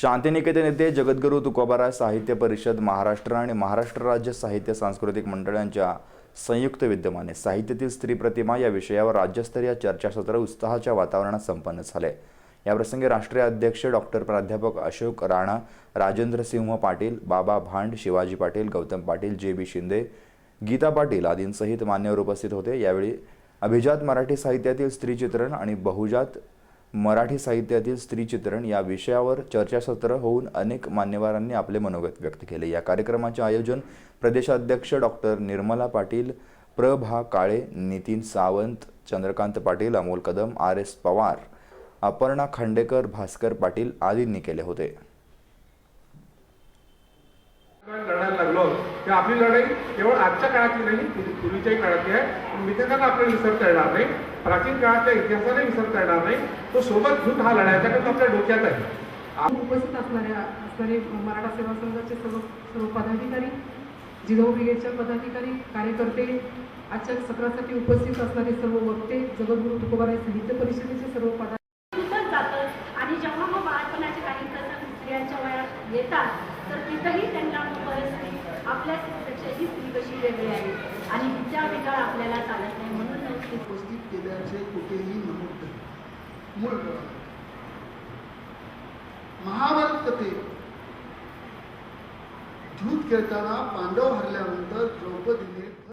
शांतिनिकेतन येथे जगद्गुरू तुकोबाराय साहित्य परिषद महाराष्ट्र आणि महाराष्ट्र राज्य साहित्य सांस्कृतिक मंडळांच्या संयुक्त विद्यमाने साहित्यातील स्त्री प्रतिमा या विषयावर राज्यस्तरीय चर्चासत्र उत्साहाच्या वातावरणात संपन्न झाले. याप्रसंगी राष्ट्रीय अध्यक्ष डॉक्टर प्राध्यापक अशोक राणा राजेंद्र सिंह पाटील बाबा भांड शिवाजी पाटील गौतम पाटील जे बी शिंदे गीता पाटील आदींसहित मान्यवर उपस्थित होते. यावेळी अभिजात मराठी साहित्यातील स्त्रीचित्रण आणि बहुजात मराठी साहित्यातील स्त्रीचित्रण या विषयावर चर्चासत्र होऊन अनेक मान्यवरांनी आपले मनोगत व्यक्त केले. या कार्यक्रमाचे आयोजन प्रदेशाध्यक्ष doctor Nirmala Patil Prabha Kale Nitin Sawant Chandrakant Patil Amol Kadam R S Pawar Aparna Khandekar Bhaskar Patil आदींनी केले होते. की आपली लढाई केवळ आजच्या काळातली नाही पूर्वी- पूर्वीच्याही काळातली आहे. पण इतिहासाला आपल्याला विसरता येणार नाही. प्राचीन काळातल्या इतिहासाला विसरता येणार नाही. तो सोबत घेऊन हा लढायचा कारण तो आपल्या डोक्यात आहे. उपस्थित असणाऱ्या असणारे मराठा सेवा संघाचे सर्व सर्व पदाधिकारी जिजाऊ ब्रिगेडच्या पदाधिकारी कार्यकर्ते आजच्या सत्रासाठी उपस्थित असणारे सर्व वक्ते जगद्गुरू तुकोबाराय साहित्य परिषदेचे सर्व जातं आणि जेव्हा मग बाळपणाचे काही प्रसंग स्त्रियांच्या वयात येतात तर तिथंही त्यांना आपल्यापेक्षा ही स्त्री कशी वेगळी आहे आणि तिच्या विकार आपल्याला चालत नाही म्हणून उपस्थित केल्याचे कुठेही नमूद मूळ ग्रंथ. महाभारत कथेत झूत खेळताना पांडव हरल्यानंतर द्रौपदीने